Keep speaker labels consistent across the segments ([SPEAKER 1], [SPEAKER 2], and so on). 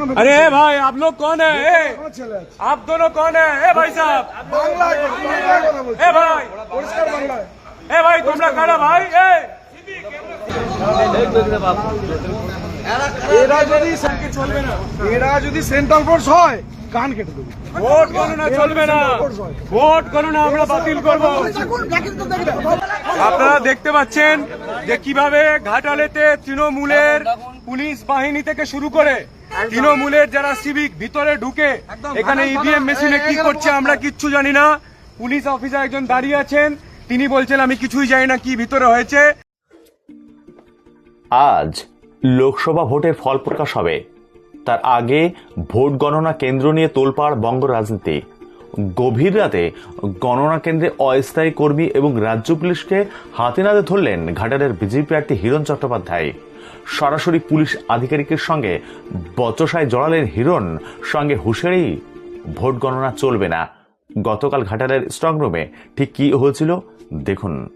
[SPEAKER 1] अरे भाई आप लोग कौन है ए,
[SPEAKER 2] ছেলে আছে
[SPEAKER 1] आप दोनों कौन है ए भाई साहब
[SPEAKER 2] বাংলায় বাংলায় কথা বলছি
[SPEAKER 1] ए भाई
[SPEAKER 2] পরিষ্কার বাংলায়
[SPEAKER 1] ए भाई তোমরা কারা ভাই এ
[SPEAKER 2] এরা যদি চলবে না এরা যদি সেন্ট্রাল ফোর্স হয় কান কেটে দেবে।
[SPEAKER 1] ভোট গণনা চলবে না। ভোট গণনা আমরা বাতিল করব। আপনারা দেখতে পাচ্ছেন যে কীভাবে ঘাটালেতে তৃণমূলের পুলিশ বাহিনী থেকে শুরু করে তৃণমূলের যারা সিভিক ভিতরে ঢুকে এখানে ইভিএম মেশিনে কি করছে আমরা কিচ্ছু জানি না। পুলিশ অফিসার একজন দাঁড়িয়ে আছেন। তিনি বলছেন আমি কিছুই জানি না কি ভিতরে হয়েছে।
[SPEAKER 3] আজ লোকসভা ভোটের ফল প্রকাশ হবে। তার আগে ভোট গণনা কেন্দ্র নিয়ে তোলপাড় বঙ্গ রাজনীতি। গভীর রাতে গণনা কেন্দ্রে অস্থায়ী কর্মী এবং রাজ্য পুলিশকে হাতে নাতে ধরলেন ঘাটালের বিজেপি প্রার্থী হিরণ চট্টোপাধ্যায়। সরাসরি পুলিশ আধিকারিকের সঙ্গে বচসায় জড়ালেন হিরণ। সঙ্গে হুঁশিয়ারি, ভোট গণনা চলবে না। গতকাল ঘাটালের স্ট্রং রুমে ঠিক কি হয়েছিল? দেখুন।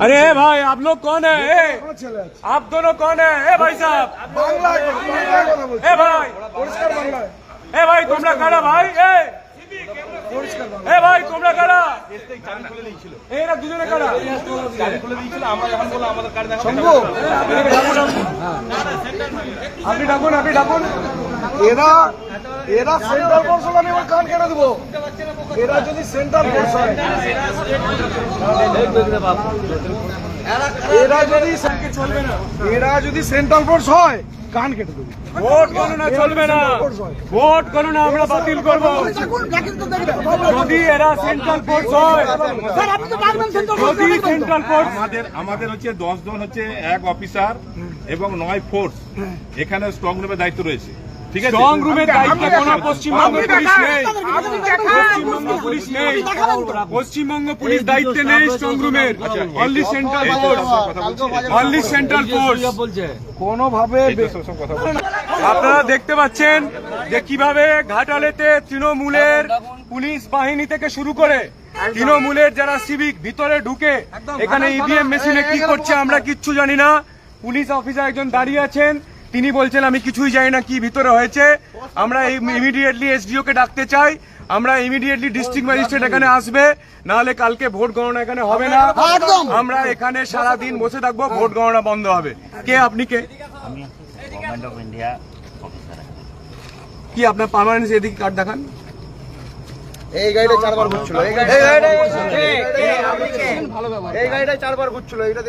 [SPEAKER 1] अरे भाई आप लोग कौन है ए,
[SPEAKER 2] ছেলে আছে
[SPEAKER 1] आप दोनों कौन है ए भाई साहब
[SPEAKER 2] বাংলায় বাংলায় কথা বলছি
[SPEAKER 1] ए भाई
[SPEAKER 2] পরিষ্কার বাংলায়
[SPEAKER 1] এ ভাই তোমরা কারা ভাই এ
[SPEAKER 2] পরিষ্কার বাংলায়
[SPEAKER 1] এ ভাই তোমরা কারা এরা দুজনে কারা
[SPEAKER 2] শম্ভু
[SPEAKER 1] আপনি ডাকুন আপনি ডাকুন
[SPEAKER 2] এরা এরা সেন্ট্রাল ফোর্স আমি আমার কান কেটে দেবো। এরা যদি সেন্ট্রাল ফোর্স হয় এরা যদি এরা যদি সেন্ট্রাল ফোর্স হয় কান কেটে দেবো।
[SPEAKER 1] ভোট গণনা চলবে না। ভোট গণনা আমরা বাতিল করব। যদি এরা সেন্ট্রাল ফোর্স হয় যদি সেন্ট্রাল ফোর্স
[SPEAKER 4] আমাদের আমাদের হচ্ছে দশ জন হচ্ছে এক অফিসার এবং নয় ফোর্স এখানে স্ট্রং রুমের দায়িত্ব রয়েছে।
[SPEAKER 1] স্ট্রং রুমের দায়িত্বে কোনো পশ্চিমবঙ্গ পুলিশ নেই। পশ্চিমবঙ্গ পুলিশ নেই। পশ্চিমবঙ্গ পুলিশ দায়িত্বে নেই স্ট্রং রুমের only
[SPEAKER 4] central force
[SPEAKER 1] only central force
[SPEAKER 2] কোনোভাবে
[SPEAKER 1] আপনারা দেখতে পাচ্ছেন যে কীভাবে ঘাটালেতে তৃণমূলের পুলিশ বাহিনী থেকে শুরু করে তৃণমূলের যারা সিভিক ভিতরে ঢুকে এখানে ইভিএম মেশিনে কি করছে আমরা কিচ্ছু জানি না। পুলিশ অফিসার একজন দাঁড়িয়ে আছেন। তিনি বলছেন আমি কিছুই জানি না কি ভিতরে হয়েছে। আমরা ইমিডিয়েটলি এসডিও কে ডাকতে চাই। আমরা ইমিডিয়েটলি ডিস্ট্রিক্ট ম্যাজিস্ট্রেট এখানে আসবে। নাহলে কালকে ভোট গণনা এখানে হবে না। আমরা এখানে সারা দিন বসে থাকব ভোট গণনা বন্ধ হবে। কে আপনি কে?
[SPEAKER 5] আমি গভর্নমেন্ট অফ ইন্ডিয়া অফিসার
[SPEAKER 1] কি আপনার পার্মানেন্ট এদিকে কার্ড দেখান।
[SPEAKER 2] এই গাড়িটা চারবার ঘুরছিল এই গাড়িটা এই গাড়িটা চারবার ঘুরছিল এইটা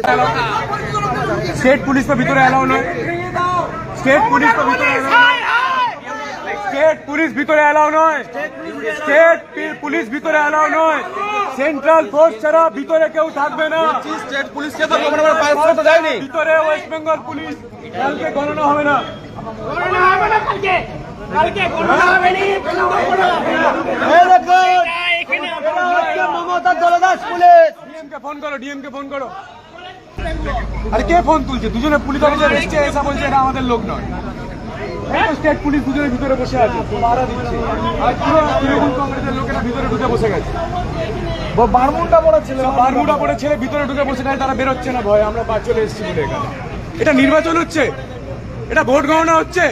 [SPEAKER 1] স্টেট পুলিশ তো ভিতরে অ্যালাউ নয়। স্টেট পুলিশ তো ভিতরে স্টেট পুলিশ ভিতরে অ্যালাউ নয়। স্টেট পুলিশ ভিতরে অ্যালাউ নয়। সেন্ট্রাল ফোর্স ছাড়া ভিতরে কেউ থাকবে না।
[SPEAKER 2] স্টেট পুলিশকে তো
[SPEAKER 1] ভিতরে ওয়েস্ট বেঙ্গল পুলিশ কালকে গণনা হবে না।
[SPEAKER 2] মমতা দলদাস পুলিশ
[SPEAKER 1] ডিএমকে ফোন করো ডিএমকে ফোন করো আরে কে ফোন তুলছে? দুজনে পুলিশ অফিসার এসছে এসা বলছে এটা আমাদের লোক নয়। স্টেট পুলিশ দুজনের ভিতরে বসে আছে। পাহারা দিচ্ছে। আর পুরো তৃণমূল কংগ্রেসের লোকেরা ভিতরে ঢুকে বসে গেছে।
[SPEAKER 2] বারমুন্ডা পড়া ছিল
[SPEAKER 1] সব বারমুডা ছেলে ভিতরে ঢুকে বসে থাকে তারা বেরোচ্ছে না ভয় আমরা চলে এসেছি বলে এটা নির্বাচন হচ্ছে? এটা ভোট গণনা হচ্ছে?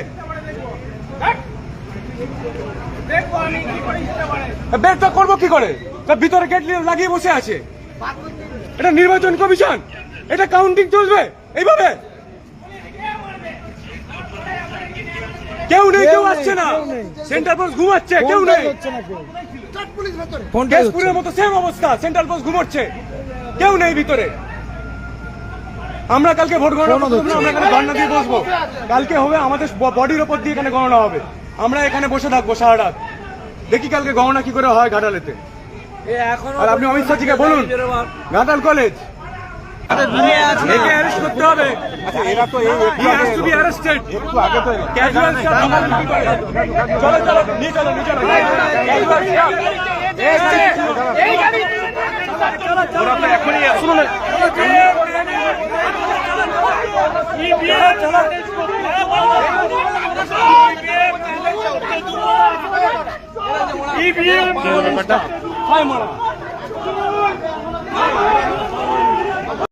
[SPEAKER 1] বের করব কি করে? ভিতরে গেট লাগিয়ে বসে আছে। এটা নির্বাচন কমিশন? এটা কাউন্টিং চলবে? এইভাবে? কেউ নেই কেউ আসছে না। সেন্ট্রাল ফোর্স ঘুমাচ্ছে কেউ নেই। মতো সেম অবস্থা সেন্ট্রাল পোস্ট ঘুমোচ্ছে। কেউ নেই ভিতরে। আমরা কালকে ভোট গণনা আমরা এখানে গণনা দিয়ে বসবো। কালকে হবে আমাদের বডির ওপর দিয়ে এখানে গণনা হবে। আমরা এখানে বসে থাকব সারা রাত দেখি কালকে গণনা কি করে হয় ঘাটালেতে আর আপনি অমিত শাহজিকে বলুন ঘাটাল কলেজ করতে হবে
[SPEAKER 4] আচ্ছা এরা তো?
[SPEAKER 1] চলো চলো নিয়ে চলো নিয়ে চলো
[SPEAKER 4] এখনই শুনুন
[SPEAKER 1] হাই মারা